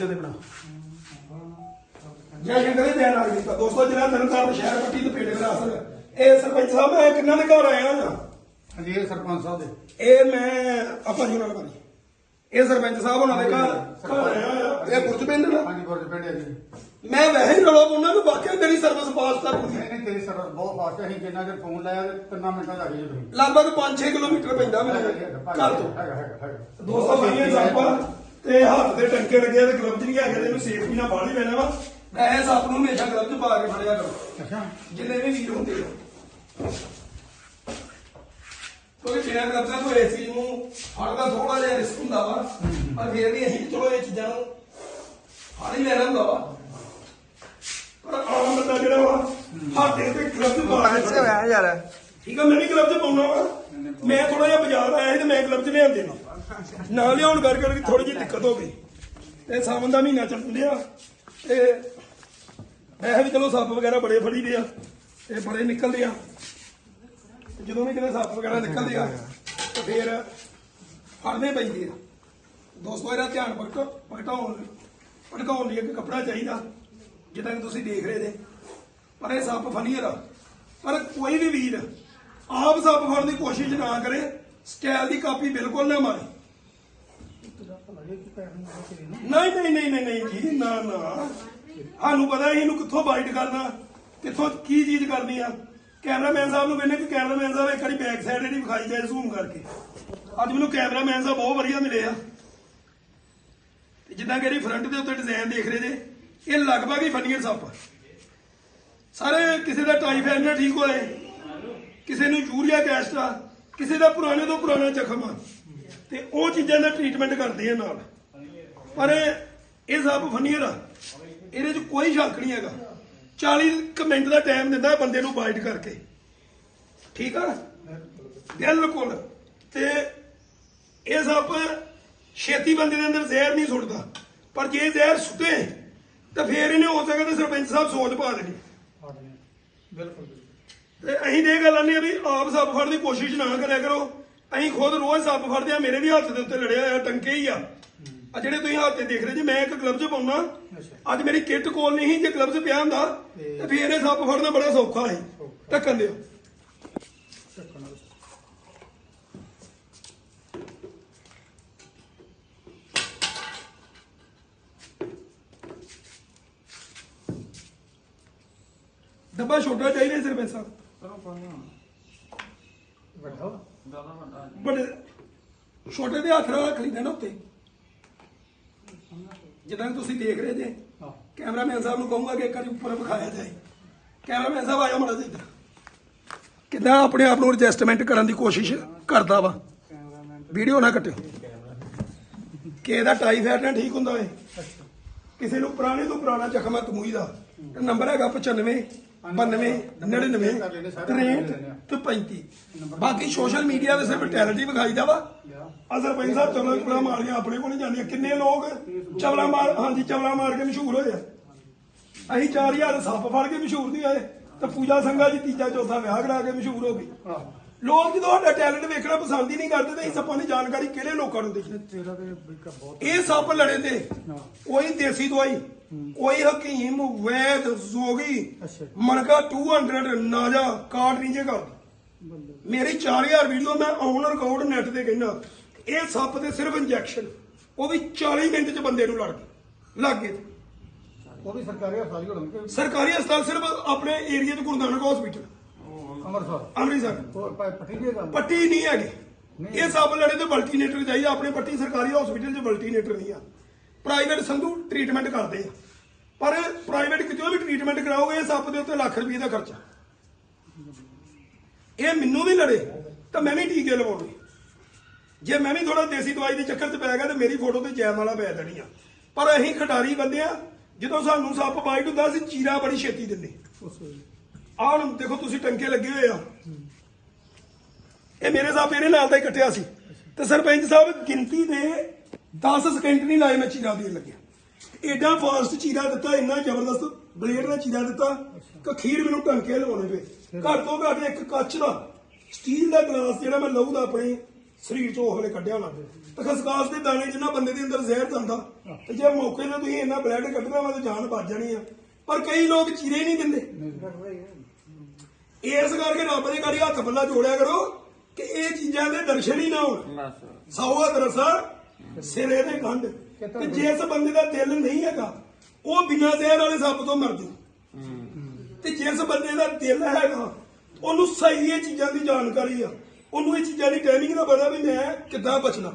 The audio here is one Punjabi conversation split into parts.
ਦੇ ਦੇ ਬਣਾ ਜੈ ਸ਼ੰਕਰ ਦੇ ਦੇਣ ਵਾਲੀ ਤਾਂ ਦੋਸਤੋ ਜਿਹੜਾ ਤਰਨਤਾਰਨ ਸ਼ਹਿਰ ਪੱਟੀ ਤੇ ਪਿੰਡ ਗਰਾਸਰ ਇਹ ਸਰਪੰਚ ਸਾਹਿਬ ਮੈਂ ਕਿੰਨਾ ਦੇ ਘਰ ਆਇਆ ਹਾਂ ਹਾਂਜੀ ਇਹ ਸਰਪੰਚ ਸਾਹਿਬ ਦੇ। ਇਹ ਮੈਂ ਆਪਾਂ ਜੀ ਨਾਲ ਕਰੀ ਇਹ ਸਰਪੰਚ ਸਾਹਿਬ ਉਹਨਾਂ ਦੇ ਘਰ। ਘਰ ਆਇਆ ਇਹ ਪੁਰਜ ਪਿੰਡ ਦਾ ਹਾਂਜੀ ਗੁਰਜ ਪਿੰਡ ਹੈ ਜੀ। ਮੈਂ ਵੈਸੇ ਹੀ ਰੌਲਾ ਪਾਉਣਾ ਕਿ ਵਾਕਿਆ ਤੇਰੀ ਸਰਵਿਸ ਫਾਸਟ ਆ ਪੂਰੀ ਨਹੀਂ ਨਹੀਂ ਤੇਰੀ ਸਰਵਿਸ ਬਹੁਤ ਫਾਸਟ ਹੈ। ਅਸੀਂ ਜਿੰਨਾ ਚਿਰ ਫੋਨ ਲਾਇਆ ਤੇ ਤਿੰਨਾਂ ਮਿੰਟਾਂ ਚ ਆ ਗਏ ਜੀ ਤੁਸੀਂ। ਲਗਭਗ 5-6 ਕਿਲੋਮੀਟਰ ਪੈਂਦਾ ਮੈਨੂੰ ਘਰ ਤੋਂ। ਹੈਗਾ ਹੈਗਾ ਹੈਗਾ। ਦੋਸਤੋ ਭਾਈਆਂ ਸੱਪ ਤੇ ਹੱਥ ਦੇ ਟੰਕੇ ਲੱਗੇ ਤੇ ਗਲਵਜ਼ ਨਹੀਂ ਹੈਗੇ ਤੇ ਇਹਨੂੰ ਸੇਫਟੀ ਨਾਲ ਬਾਹਰ ਹੀ ਲੈਣਾ ਵਾ। ਐ ਸੱਪ ਨੂੰ ਹਮੇਸ਼ਾ ਗਲਵਜ਼ ਪਾ ਕੇ ਫੜਿਆ ਕਰੋ। ਅੱਛਾ। ਜਿੰਨੇ ਵੀ ਵੀਰ ਹੁੰਦੇ ਆ। ਕਿਉਂਕਿ ਬਿਨਾਂ ਗਲਵਜ਼ਾਂ ਤੋਂ ਇਸ ਚੀਜ਼ ਨੂੰ ਫੜਦਾ ਥੋੜਾ ਜਿਹਾ ਰਿਸਕ ਹੁੰਦਾ ਵਾ। ਪਰ ਫਿਰ ਵੀ ਅਸੀਂ ਚਲੋ ਇਹ ਚੀਜ਼ਾਂ ਨੂੰ ਫੜ ਹੀ ਲੈਣਾ ਹੁੰਦਾ ਵਾ। ਪਰ ਆਮ ਬੰਦਾ ਜਿਹੜਾ ਵਾ ਹੱਥ ਦੇ ਤੇ ਗਲਵਜ਼ ਪਾ ਕੇ ਫੜਿਆ। ਯਾਰ। ਠੀਕ ਆ ਮੈਂ ਵੀ ਗਲਵਜ਼ ਪਾਉਣਾ ਵਾ। ਮੈਂ ਥੋੜਾ ਜਿਹਾ ਬਾਜ਼ਾਰ ਆਇਆ ਸੀ ਤੇ ਮੈਂ ਗਲਵਜ਼ ਲਿਆਂਦੇ ਨੇ ਨਾ ਲਿਆਉਣ ਕਰ ਕਰਕੇ ਥੋੜੀ ਜਿਹੀ ਦਿੱਕਤ ਹੋ ਗਈ। ਇਹ ਸਾਵਣ ਦਾ ਮਹੀਨਾ ਚੱਲ ਰਿਹਾ। ਤੇ ਵੈਸੇ ਵੀ ਚਲੋ ਸੱਪ ਵਗੈਰਾ ਬੜੇ ਫੜੀ ਦੇ ਆ। ਤੇ ਬੜੇ ਨਿਕਲਦੇ ਆ। ਜਦੋਂ ਵੀ ਕਿਤੇ ਸੱਪ ਵਗੈਰਾ ਨਿਕਲਦੇ ਆ, ਤੇ ਫਿਰ ਫੜਨੇ ਪੈਂਦੇ ਆ। ਦੋਸਤੋ, ਇਹਦਾ ਧਿਆਨ ਭਟਕ, ਭਟਕਾਉਣ ਭਟਕਾਉਣ ਲਈ ਇੱਕ ਕੱਪੜਾ ਚਾਹੀਦਾ, ਜਿੱਦਾਂ ਕਿ ਤੁਸੀਂ ਦੇਖ ਰਹੇ ਜੇ। ਪਰ ਇਹ ਸੱਪ ਫਨੀਅਰ ਆ ਪਰ ਕੋਈ ਵੀ ਵੀਰ ਆਪ ਸੱਪ ਫੜਨ ਦੀ ਕੋਸ਼ਿਸ਼ ਨਾ ਕਰੇ ਸਕੈਲ ਦੀ ਕਾਪੀ ਬਿਲਕੁਲ ਨਾ ਮਾਰੇ। ਨਹੀਂ ਨਹੀਂ ਨਹੀਂ ਨਹੀਂ ਨਹੀਂ ਜੀ, ਨਾ ਨਾ। ਸਾਨੂੰ ਪਤਾ ਇਹਨੂੰ ਕਿੱਥੋਂ ਬਾਈਟ ਕਰਨਾ, ਕਿੱਥੋਂ ਕੀ ਚੀਜ਼ ਕਰਨੀ ਆ। ਕੈਮਰਾਮੈਨ ਸਾਹਿਬ ਨੂੰ ਕਹਿੰਦੇ ਕਿ ਕੈਮਰਾਮੈਨ ਸਾਹਿਬ ਇੱਕ ਵਾਰੀ ਬੈਕ ਸਾਈਡ ਇਹਦੀ ਵਿਖਾਈ ਜਾਏ ਜ਼ੂਮ ਕਰਕੇ। ਅੱਜ ਮੈਨੂੰ ਕੈਮਰਾਮੈਨ ਸਾਹਿਬ ਬਹੁਤ ਵਧੀਆ ਮਿਲੇ ਆ। ਤੇ ਜਿੱਦਾਂ ਕਿ ਇਹਦੀ ਫਰੰਟ ਦੇ ਉੱਤੇ ਡਿਜ਼ਾਈਨ ਦੇਖ ਰਹੇ ਜੇ, ਇਹ ਲਗਭਗ ਹੀ ਫਨੀਅਰ ਸੱਪ ਸਾਰੇ ਕਿਸੇ ਦਾ ਟਾਈਫਾਇਡ ਨਾਲ ਠੀਕ ਹੋਏ। ਕਿਸੇ ਨੂੰ ਯੂਰੀਆ ਗੈਸਟ ਆ, ਕਿਸੇ ਦਾ ਪੁਰਾਣੇ ਤੋਂ ਪੁਰਾਣਾ ਜ਼ਖਮ ਆ। ਤੇ ਉਹ ਚੀਜ਼ਾਂ ਦਾ ਟ੍ਰੀਟਮੈਂਟ ਕਰਦੇ ਆ ਨਾਲ। ਪਰ ਇਹ ਸਭ ਫਨੀਅਰ ਆ ਇਹਦੇ 'ਚ ਕੋਈ ਸ਼ੱਕ ਨਹੀਂ ਹੈਗਾ। 40 ਕੁ ਮਿੰਟ ਦਾ ਟਾਈਮ ਦਿੰਦਾ ਬੰਦੇ ਨੂੰ ਬਾਈਟ ਕਰਕੇ। ਠੀਕ ਆ ਬਿਲਕੁਲ। ਤੇ ਇਹ ਸਭ ਛੇਤੀ ਬੰਦੇ ਦੇ ਅੰਦਰ ਜ਼ਹਿਰ ਨਹੀਂ ਸੁੱਟਦਾ। ਪਰ ਜੇ ਜ਼ਹਿਰ ਸੁੱਟੇ ਤਾਂ ਫੇਰ ਇਹਨੇ ਹੋ ਸਕਦਾ ਸਰਪੰਚ ਸਾਹਿਬ ਸੋਚ ਪਾ ਦੇਣੀ। ਬਿਲਕੁਲ ਤੇ ਅਸੀਂ ਇਹ ਗੱਲ ਆਨੇ ਆ ਵੀ ਆਪ ਸੱਪ ਫੜਨ ਦੀ ਕੋਸ਼ਿਸ਼ ਨਾ ਕਰਿਆ ਕਰੋ। ਅਸੀਂ ਖੁਦ ਰੋਜ਼ ਸੱਪ ਫੜਦੇ ਆ ਮੇਰੇ ਵੀ ਹੱਥ ਦੇ ਉੱਤੇ ਲੜਿਆ ਹੋਇਆ ਟੰਕੇ ਹੀ ਆ। ਆ ਜਿਹੜੇ ਤੁਸੀਂ ਹੱਥ ਤੇ ਦੇਖ ਰਹੇ ਜੀ ਮੈਂ ਇੱਕ ਗਲਵਜ਼ ਪਾਉਣਾ ਅੱਜ ਮੇਰੀ ਕਿੱਟ ਕੋਲ ਨਹੀਂ ਸੀ ਜੇ ਗਲਵਜ਼ ਪਿਆ ਹੁੰਦਾ ਤੇ ਫੇਰ ਇਹ ਸੱਪ ਫੜਨਾ ਬੜਾ ਸੌਖਾ ਹੈ ਢੱਕਣ ਦਿਓ। ਡੱਬਾ ਛੋਟਾ ਚਾਹੀਦਾ ਸਰਪੰਚ ਸਾਹਿਬ ਵੱਡਾ ਬੜੇ ਛੋਟੇ ਦੇ ਹੱਥ ਨਾਲ ਨਾ ਉੱਤੇ। ਜਿੱਦਾਂ ਤੁਸੀਂ ਦੇਖ ਰਹੇ ਜੇ। ਕੈਮਰਾਮੈਨ ਸਾਹਿਬ ਨੂੰ ਕਹੂੰਗਾ ਕਿ ਇੱਕ ਵਾਰੀ ਉੱਪਰ ਵਿਖਾਇਆ ਜਾਏ। ਕੈਮਰਾਮੈਨ ਸਾਹਿਬ ਆਇਆ ਮੜਾ ਇੱਧਰ। ਕਿੱਦਾਂ ਆਪਣੇ ਆਪ ਨੂੰ ਐਡਜਸਟਮੈਂਟ ਕਰਨ ਦੀ ਕੋਸ਼ਿਸ਼ ਕਰਦਾ ਵਾ? ਵੀਡੀਓ ਨਾ ਕੱਟਿਓ। ਕਿ ਇਹਦਾ ਟਾਈਫਾਇਡ ਨਾਲ ਠੀਕ ਹੁੰਦਾ ਵੇ ਕਿਸੇ ਨੂੰ ਪੁਰਾਣੇ ਤੋਂ ਪੁਰਾਣਾ ਜ਼ਖਮ ਹੈ ਤਮੂਈ ਦਾ ਨੰਬਰ ਹੈਗਾ 95 92 99 63 ਤੇ 35 ਬਾਕੀ ਸੋਸ਼ਲ ਮੀਡੀਆ ਤੇ ਸਿਰਫ ਟੈਲੈਂਟ ਹੀ ਵਿਖਾਈਦਾ ਵਾ। ਅਸਰ ਭਾਈ ਸਾਹਿਬ ਚਵਲਾ ਕੁੜਾ ਮਾਰ ਕੇ ਆਪਣੇ ਕੋਲ ਨਹੀਂ ਜਾਂਦੀਆਂ। ਕਿੰਨੇ ਲੋਕ ਚਵਲਾ ਮਾਰ ਹਾਂਜੀ ਚਵਲਾ ਮਾਰ ਕੇ ਮਸ਼ਹੂਰ ਹੋਏ ਆ। ਅਸੀਂ 4000 ਸੱਪ ਫੜ ਕੇ ਮਸ਼ਹੂਰ ਨਹੀਂ ਹੋਏ। ਤੇ ਪੂਜਾ ਸੰਘਾ ਜੀ ਤੀਜਾ ਚੌਥਾ ਵਿਆਹ ਕਰਾ ਕੇ ਮਸ਼ਹੂਰ ਹੋ ਗਏ ਲੋਕ ਜਦੋਂ ਸਾਡਾ ਟੈਲੈਂਟ ਵੇਖਣਾ ਪਸੰਦ ਹੀ ਨਹੀਂ ਕਰਦੇ ਤੇ ਅਸੀਂ ਸੱਪਾਂ ਦੀ ਜਾਣਕਾਰੀ ਕਿਹੜੇ ਲੋਕਾਂ ਨੂੰ ਦੇਈਏ? ਇਹ ਸੱਪ ਲੜੇ ਤੇ ਕੋਈ ਦੇਸੀ ਦਵਾਈ। ਕੋਈ ਹਕੀਮ ਵੈਦ ਜੋਗੀ ਅੱਛਾ। ਮਨਕਾ 200 ਨਾਜਾ ਕਾਟ ਨਹੀਂ ਜੇ ਕਰਦੀ। ਮੇਰੀ 4000 ਵੀਡੀਓ ਮੈਂ ਔਨ ਰਿਕਾਰਡ ਨੈਟ ਤੇ ਕਹਿੰਦਾ ਇਹ ਸੱਪ ਦੇ ਸਿਰਫ ਇੰਜੈਕਸ਼ਨ ਉਹ ਵੀ 40 ਮਿੰਟ ਚ ਬੰਦੇ ਨੂੰ ਲੜ ਗਏ ਲੱਗ ਗਏ। ਉਹ ਵੀ ਸਰਕਾਰੀ ਹਸਪਤਾਲ ਹੀ ਹੋਣਗੇ। ਸਰਕਾਰੀ ਹਸਪਤਾਲ ਸਿਰਫ ਆਪਣੇ ਏਰੀਆ ਚ ਗੁਰੂ ਨਾਨਕ ਹਸਪੀਟਲ ਅੰਮ੍ਰਿਤਸਰ। ਅੰਮ੍ਰਿਤਸਰ। ਹੋਰ ਪ- ਪੱਠੀ ਦੇ ਕੰਮ ਪੱਟੀ ਨਹੀਂ ਹੈਗੇ। ਇਹ ਸਭ ਲੜੇ ਤੇ ਮਲਟੀਨੇਟਰ ਚਾਹੀਦਾ ਆਪਣੇ ਪੱਟੀ ਸਰਕਾਰੀ ਹਸਪੀਟਲ 'ਚ ਮਲਟੀਨੇਟਰ ਨਹੀਂ ਆ। ਪ੍ਰਾਈਵੇਟ ਸੰਧੂ ਟ੍ਰੀਟਮੈਂਟ ਕਰਦੇ ਆ। ਪਰ ਪ੍ਰਾਈਵੇਟ ਕਿਤੇ ਵੀ ਟ੍ਰੀਟਮੈਂਟ ਕਰਾਓਗੇ, ਇਹ ਸੱਪ ਦੇ ਉੱਤੇ ਲੱਖ ਰੁਪਏ ਦਾ ਖਰਚਾ। ਇਹ ਮੈਨੂੰ ਵੀ ਲੜੇ, ਤਾਂ ਮੈਂ ਵੀ ਟੀਕੇ ਲਵਾਉਣੇ। ਜੇ ਮੈਂ ਵੀ ਥੋੜਾ ਦੇਸੀ ਦਵਾਈ ਦੇ ਚੱਕਰ 'ਚ ਪੈ ਗਿਆ, ਤੇ ਮੇਰੀ ਫੋਟੋ ਤੇ ਜੈਮ ਵਾਲਾ ਪੈ ਜਾਣੀ ਆ। ਪਰ ਅਸੀਂ ਖਿਡਾਰੀ ਬੰਦੇ ਆ, ਜਦੋਂ ਸਾਨੂੰ ਸੱਪ ਬਾਈਟ ਹੁੰਦਾ, ਅਸੀਂ ਚੀਰਾ ਬੜੀ ਛੇਤੀ ਦਿੰਦੇ। ਆਹ ਹੁਣ ਦੇਖੋ, ਤੁਸੀਂ ਟੰਕੇ ਲੱਗੇ ਹੋਏ ਆ। ਇਹ ਮੇਰੇ ਸਾਹਿਬ ਮੇਰੇ ਨਾਲ ਦਾ ਇਕੱਠਿਆ ਸੀ। ਤੇ ਸਰਪੰਚ ਸਾਹਿਬ, ਗਿਣਤੀ ਦੇ 10 ਸਕਿੰਟ ਨਹੀਂ ਲਾਏ ਮੈਂ ਚੀਰਾ ਦੇਣ ਲੱਗਿਆ। ਏਡਾ ਫਾਸਟ ਚੀਰਾ ਦਿੱਤਾ ਇੰਨਾ ਜ਼ਬਰਦਸਤ ਬਲੇਡ ਦਾ ਚੀਰਾ ਦਿੱਤਾ ਕਿ ਖੀਰ ਮੈਨੂੰ ਟੰਕੇ ਲਵਾਉਣੇ ਪਏ। ਘੱਟ ਤੋਂ ਘੱਟ ਇੱਕ ਕੱਚ ਦਾ ਸਟੀਲ ਦਾ ਗਲਾਸ ਜਿਹੜਾ ਮੈਂ ਲਹੂ ਦਾ ਆਪਣੇ ਸਰੀਰ ਚੋਂ ਉਹ ਵੇਲੇ ਕੱਢਿਆ ਹੋਣਾ। ਤੇ ਖਸਕਾਸ ਦੇ ਦਾਣੇ ਜਿੰਨਾ ਬੰਦੇ ਦੇ ਅੰਦਰ ਜ਼ਹਿਰ ਜਾਂਦਾ ਤੇ ਜੇ ਮੌਕੇ ਤੇ ਤੁਸੀਂ ਇੰਨਾ ਬਲੱਡ ਕੱਢਣਾ ਵਾ ਤਾਂ ਜਾਨ ਬਚ ਜਾਣੀ ਆ। ਪਰ ਕਈ ਲੋਕ ਚੀਰੇ ਨਹੀਂ ਦਿੰਦੇ। ਇਸ ਕਰਕੇ ਰੱਬ ਦੇ ਘਰ ਹੱਥ ਪੱਲਾ ਜੋੜਿਆ ਕਰੋ ਕਿ ਇਹ ਚੀਜ਼ਾਂ ਦੇ ਦਰਸ਼ਨ ਹੀ ਨਾ ਹੋਣ। ਸੌਆ ਦਰਸਾ ਸਿਰੇ ਦੇ ਗੰਢ ਤੇ ਜਿਸ ਬੰਦੇ ਦਾ ਦਿਲ ਨਹੀਂ ਹੈਗਾ ਉਹ ਬਿਨਾਂ ਜ਼ਹਿਰ ਵਾਲੇ ਸੱਪ ਤੋਂ ਮਰ ਜੂ ਤੇ ਜਿਸ ਬੰਦੇ ਦਾ ਦਿਲ ਹੈਗਾ ਉਹਨੂੰ ਸਹੀ ਇਹ ਚੀਜ਼ਾਂ ਦੀ ਜਾਣਕਾਰੀ ਆ। ਉਹਨੂੰ ਇਹ ਚੀਜ਼ਾਂ ਦੀ ਟ੍ਰੇਨਿੰਗ ਦਾ ਪਤਾ ਵੀ ਮੈਂ ਕਿੱਦਾਂ ਬਚਣਾ।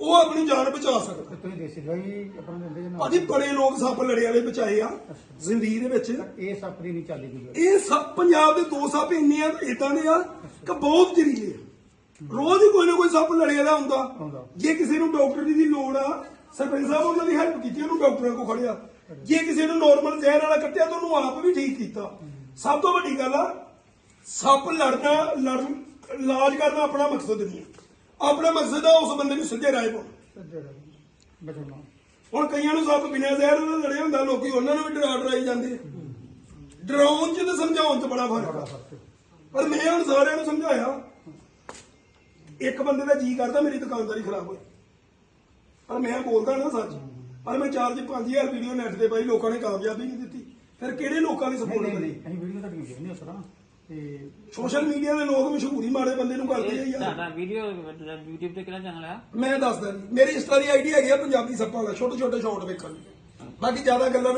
ਉਹ ਆਪਣੀ ਜਾਨ ਬਚਾ ਸਕਦਾ। ਤੁਸੀਂ ਦੇਸੀ ਦਵਾਈ ਆਪਣਾ ਦਿੰਦੇ ਜੀ ਨਾ? ਭਾਜੀ ਬੜੇ ਲੋਕ ਸੱਪ ਲੜੇ ਵਾਲੇ ਬਚਾਏ ਆ ਜ਼ਿੰਦਗੀ ਦੇ ਵਿੱਚ। ਇਹ ਸੱਪ ਦੀ ਨਹੀਂ ਚੱਲਦੀ। ਇਹ ਸੱਪ ਪੰਜਾਬ ਦੇ ਦੋ ਸੱਪ ਇੰਨੇ ਆ ਇਦਾਂ ਦੇ ਆ ਕਿ ਬਹੁਤ ਜ਼ਹਿਰੀਲੇ ਆ। ਰੋਜ਼ ਹੀ ਕੋਈ ਨਾ ਕੋਈ ਸੱਪ ਲੜੇ ਵਾਲਾ ਹੁੰਦਾ। ਜੇ ਕਿਸੇ ਨੂੰ ਡਾਕਟਰ ਦੀ ਲੋੜ ਆ ਸਰਪੰਚ ਸਾਹਿਬ ਉਹਨਾਂ ਦੀ ਹੈਲਪ ਕੀਤੀ ਉਹਨੂੰ ਡਾਕਟਰਾਂ ਕੋਲ ਖੜਿਆ। ਜੇ ਕਿਸੇ ਨੂੰ ਨਾਰਮਲ ਜ਼ਹਿਰ ਵਾਲਾ ਕੱਟਿਆ ਤਾਂ ਉਹਨੂੰ ਆਪ ਵੀ ਠੀਕ ਕੀਤਾ। ਸਭ ਤੋਂ ਵੱਡੀ ਗੱਲ ਆ ਸੱਪ ਲੜਨਾ ਲੜ ਇਲਾਜ ਕਰਨਾ ਆਪਣਾ ਮਕਸਦ ਨਹੀਂ ਆਪਣਾ ਮਕਸਦ ਆ ਉਸ ਬੰਦੇ ਨੂੰ ਸਿੱਧੇ ਰਾਹ ਪਾਉਣਾ। ਹੁਣ ਕਈਆਂ ਨੂੰ ਸੱਪ ਬਿਨਾਂ ਜ਼ਹਿਰ ਨਾਲ ਲੜੇ ਹੁੰਦਾ ਲੋਕੀ ਉਹਨਾਂ ਨੂੰ ਵੀ ਡਰਾ ਡਰਾਈ ਜਾਂਦੇ। ਡਰਾਉਣ ਚ ਤੇ ਸਮਝਾਉਣ ਚ ਬੜਾ ਫ਼ਰਕ ਆ। ਪਰ ਮੈਂ ਹੁਣ ਸਾਰਿਆਂ ਨੂੰ ਸਮਝਾਇਆ ਇੱਕ ਬੰਦੇ ਦਾ ਜੀ ਕਰਦਾ ਮੇਰੀ ਦੁਕਾਨਦਾਰੀ ਖਰਾਬ ਹੋਏ ਪਰ ਮੈਂ ਬੋਲਦਾ ਨਾ ਸੱਚ। ਪਰ ਮੈਂ 4 ਚ 5000 ਵੀਡੀਓ ਨੈਟ ਤੇ ਪਾਈ ਲੋਕਾਂ ਨੇ ਕਾਮਯਾਬੀ ਨਹੀਂ ਦਿੱਤੀ। ਫਿਰ ਕਿਹੜੇ ਲੋਕਾਂ ਦੀ ਨਹੀਂ ਸਪੋਰਟ ਨਹੀਂ ਕਰੀ? ਨਹੀਂ ਅਸੀਂ ਵੀਡੀਓ ਤੁਹਾਡੀ ਨਹੀਂ ਉਸ ਤਰ੍ਹਾਂ। ਤੇ ਸੋਸ਼ਲ ਮੀਡੀਆ ਦੇ ਲੋਕ ਮਸ਼ਹੂਰੀ ਮਾੜੇ ਬੰਦੇ ਨੂੰ ਕਰਦੇ ਆ ਯਾਰ। ਤੁਹਾਡਾ ਵੀਡੀਓ YouTube ਤੇ ਕਿਹੜਾ ਚੈਨਲ ਆ? ਮੈਂ ਦੱਸਦਾ ਜੀ। ਮੇਰੀ ਇੰਸਟਾ ਦੀ ਆਈਡੀ ਹੈਗੀ ਆ ਪੰਜਾਬੀ ਸੱਪਾਂ ਦਾ ਛੋਟੇ ਛੋਟੇ ਸ਼ਾਰਟ ਵੇਖਣ ਦੀ ਬਾਕੀ ਜ਼ਿਆਦਾ ਗੱਲਾਂ ਨੂੰ